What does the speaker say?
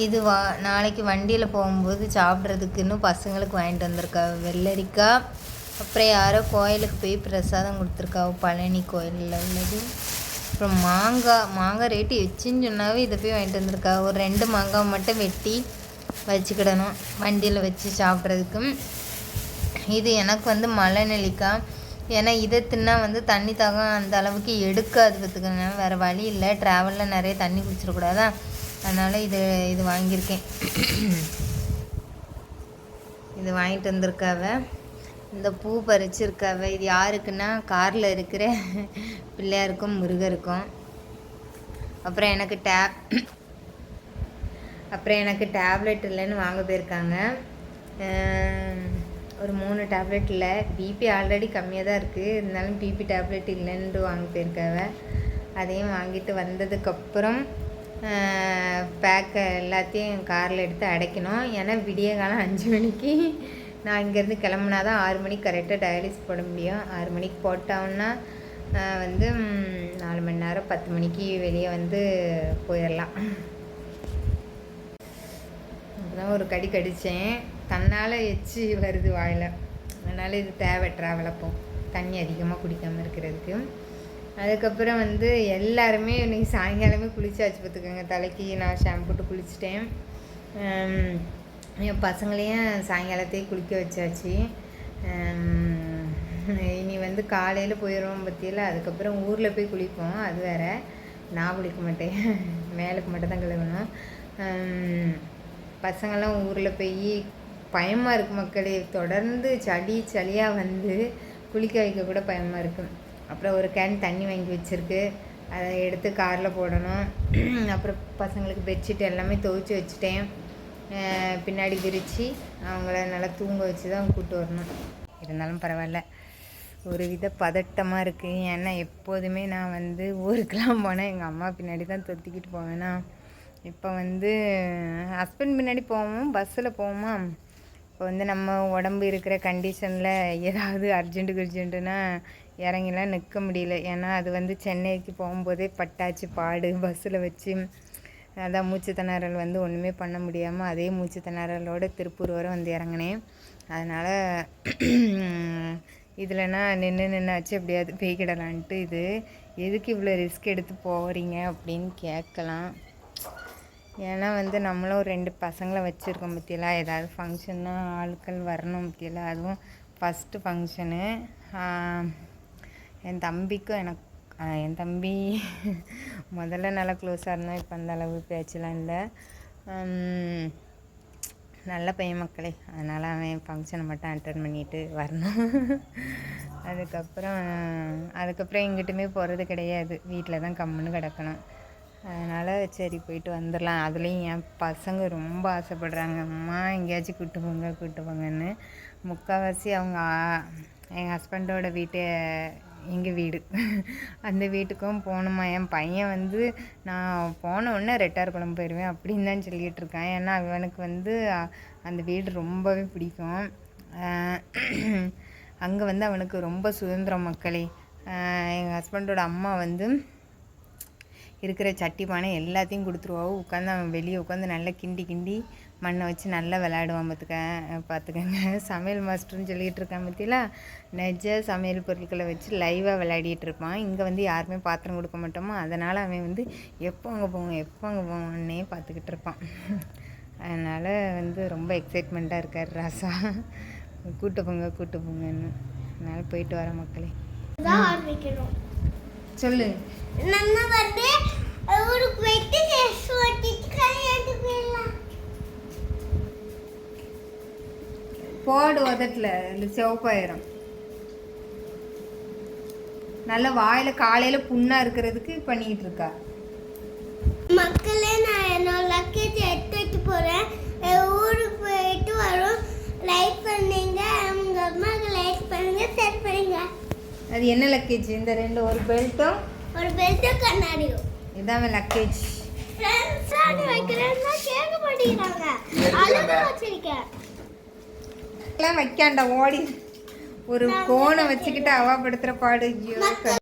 இது வா நாளைக்கு வண்டியில் போகும்போது சாப்பிட்றதுக்குன்னு பசங்களுக்கு வாங்கிட்டு வந்திருக்கா. வெள்ளரிக்காய் அப்புறம் யாரோ கோயிலுக்கு போய் பிரசாதம் கொடுத்துருக்கா. பழனி கோயிலில் உள்ளது. அப்புறம் மாங்காய் மாங்காய் ரேட்டு வச்சுன்னு சொன்னாவே இதை போய் வாங்கிட்டு வந்திருக்கா. ஒரு ரெண்டு மாங்காய் மட்டும் வெட்டி வச்சுக்கிடணும். வண்டியில் வச்சு சாப்பிட்றதுக்கும் இது எனக்கு வந்து மலை நெல்லிக்காய் ஏன்னா இதை தின்னா வந்து தண்ணி தாகம் அந்த அளவுக்கு எடுக்காது பார்த்துக்கோங்க. வேறு வழி இல்லை. ட்ராவலில் நிறைய தண்ணி குடிச்சிடக்கூடாதா? அதனால் இது இது வாங்கியிருக்கேன். இது வாங்கிட்டு வந்திருக்காவ. இந்த பூ பறிச்சிருக்காவ. இது யாருக்குன்னா காரில் இருக்கிற பிள்ளையாருக்கும் முருகருக்கும். அப்புறம் எனக்கு டேப் அப்புறம் எனக்கு டேப்லெட் இல்லைன்னு வாங்க போயிருக்காங்க. ஒரு மூணு டேப்லெட் இல்லை. பிபி ஆல்ரெடி கம்மியாக தான் இருக்குது இருந்தாலும் பிபி டேப்லெட் இல்லைன்ட்டு வாங்க போயிருக்காவ. அதையும் வாங்கிட்டு வந்ததுக்கப்புறம் பேக்கை எல்லாத்தையும் காரில் எடுத்து அடைக்கணும். ஏன்னா விடிய காலம் அஞ்சு மணிக்கு. நான் இங்கேருந்து கிளம்புனா தான் ஆறு மணிக்கு கரெக்டாக டயாலிஸ் போட முடியும். ஆறு மணிக்கு போட்டோம்னா வந்து நாலு மணி நேரம் பத்து மணிக்கு வெளியே வந்து போயிடலாம். அப்போதான் ஒரு கடி கடித்தேன் தன்னால் எச்சி வருது வாயில். அதனால் இது தேவை ட்ராவல் அப்போ. தண்ணி அதிகமாக குடிக்காமல் இருக்கிறதுக்கு. அதுக்கப்புறம் வந்து எல்லாருமே இன்னைக்கு சாயங்காலமே குளிச்சாச்சு பார்த்துக்கோங்க. தலைக்கு நான் ஷாம்பு போட்டு குளிச்சிட்டேன். என் பசங்களையும் சாயங்காலத்தையே குளிக்க வச்சாச்சு. இனி வந்து காலையில் போயிடுவோம் பற்றியில் அதுக்கப்புறம் ஊரில் போய் குளிப்போம். அது வேறு. நான் குளிக்க மாட்டேன். மேலுக்கு மட்டும் தான் கழுவணும். பசங்கள்லாம் ஊரில் போய் பயமாக இருக்குது மக்களே. தொடர்ந்து சளி சளியாக வந்து குளிக்க வைக்க கூட பயமாக இருக்குது அப்புறம் ஒரு கேன் தண்ணி வாங்கி வச்சுருக்கு. அதை எடுத்து காரில் போடணும். அப்புறம் பசங்களுக்கு பெட்ஷீட் எல்லாமே துவைச்சி வச்சுட்டேன். பின்னாடி விரித்து அவங்கள நல்லா தூங்க வச்சு தான் கூப்பிட்டு வரணும். இருந்தாலும் பரவாயில்ல. ஒரு வித பதட்டமாக இருக்குது ஏன்னா எப்போதுமே நான் வந்து ஊருக்கெலாம் போனேன் எங்கள் அம்மா பின்னாடி தான் தொத்திக்கிட்டு போவேனா. இப்போ வந்து ஹஸ்பண்ட் பின்னாடி போவோம்? பஸ்ஸில் போவோமா? இப்போ வந்து நம்ம உடம்பு இருக்கிற கண்டிஷனில் ஏதாவது அர்ஜென்ட்டு கர்ஜென்ட்டுனா இறங்கிலாம் நிற்க முடியல. ஏன்னா அது வந்து சென்னைக்கு போகும்போதே பட்டாச்சு பாடு பஸ்ஸில் வச்சு அதான் மூச்சு திணறல் வந்து ஒன்றுமே பண்ண முடியாமல் அதே மூச்சு திணறலோட திருப்பூர் வரை வந்து இறங்கினேன். அதனால் இதில்னா நின்று நின்னாச்சு. எப்படியாவது பேய்கிடலான்ட்டு இது. எதுக்கு இவ்வளோ ரிஸ்க் எடுத்து போகிறீங்க அப்படின்னு கேட்கலாம். ஏன்னா வந்து நம்மளும் ஒரு ரெண்டு பசங்களை வச்சுருக்கோம் பற்றியெல்லாம் ஏதாவது ஃபங்க்ஷன்னா ஆட்கள் வரணும் பற்றியெல்லாம் அதுவும் ஃபஸ்ட்டு ஃபங்க்ஷனு என் தம்பிக்கும் எனக்கு என் தம்பி முதல்ல நல்லா க்ளோஸாக இருந்தோம் இப்போ அந்த அளவு பேச்செலாம் இல்லை. நல்ல பையன் மக்களே. அதனால் அவன் ஃபங்க்ஷனை மட்டும் அட்டன் பண்ணிட்டு வரணும். அதுக்கப்புறம் அதுக்கப்புறம் எங்கிட்டுமே போகிறது கிடையாது. வீட்டில் தான் கம்முன்னு கிடக்கணும். அதனால் சரி போயிட்டு வந்துடலாம் அதுலேயும் என் பசங்க ரொம்ப ஆசைப்படுறாங்க. அம்மா எங்கேயாச்சும் கூட்டு போங்க கூட்டு போங்கன்னு. முக்கால்வாசி அவங்க எங்கள் ஹஸ்பண்டோட வீட்டை எங்கள் வீடு. அந்த வீட்டுக்கும் போகணுமா? என் பையன் வந்து நான் போன உடனே ரெட்டார் குளம் போயிடுவேன் அப்படின்னு தான் சொல்லிகிட்டு இருக்கான். ஏன்னா அவனுக்கு வந்து அந்த வீடு ரொம்பவே பிடிக்கும். அங்கே வந்து அவனுக்கு ரொம்ப சுதந்திரம் மக்களே. எங்கள் ஹஸ்பண்டோட அம்மா வந்து இருக்கிற சட்டி பானை எல்லாத்தையும் கொடுத்துருவாவோ உட்காந்து அவன் வெளியே உட்காந்து நல்லா கிண்டி கிண்டி மண்ணை வச்சு நல்லா விளையாடுவான் பார்த்துக்க பார்த்துக்கங்க. சமையல் மாஸ்டர்னு சொல்லிகிட்டு இருக்கான் பற்றியில நெஜ சமையல் பொருட்களை வச்சு லைவாக விளையாடிட்டு இருப்பான். இங்கே வந்து யாருமே பாத்திரம் கொடுக்க மாட்டோமோ? அதனால் அவன் வந்து எப்போ அங்கே போவோம் எப்போ அங்கே போவோன்னே பார்த்துக்கிட்டு இருப்பான். அதனால் வந்து ரொம்ப எக்ஸைட்மெண்ட்டாக இருக்கார் ராசா. கூட்டு போங்க கூட்டு போங்கன்னு. அதனால் போயிட்டு வர மக்களே. தான் ஆரம்பிக்கணும். சொல்லு. நம்ம வந்து ஊருக்கு போயிட்டு ட்ரெஸ் ஓட்டிட்டு கல்யாணத்துக்கு போயிடலாம். போடு உதட்டில் இல்லை சிவப்பாயிரும் நல்ல வாயில் காலையில் புண்ணாக இருக்கிறதுக்கு பண்ணிக்கிட்டு இருக்கா. மக்களே நான் என்னோட லக்கேஜ் எடுத்து வைக்க போகிறேன் ஊருக்கு போயிட்டு வரோம். லைக் பண்ணுங்க. உங்க அம்மாவுக்கு லைக் பண்ணுங்க. ஷேர் பண்ணுங்க. அது என்ன லக்கேஜ் இந்த ரெண்டு ஒரு பெல்ட்டும் ஒரு பெல்ட்டும் கண்ணாடியும். இதான் லக்கேஜ் ஃப்ரெண்ட்ஸ் ஆடி வைக்கிறேன்னா கேட்க மாட்டேங்கிறாங்க. அழுக வச்சிருக்கேன். எல்லாம் வைக்காண்டா ஓடி. ஒரு கோனை வச்சுக்கிட்டு அவாப்படுத்துகிற பாடு. ஐயோ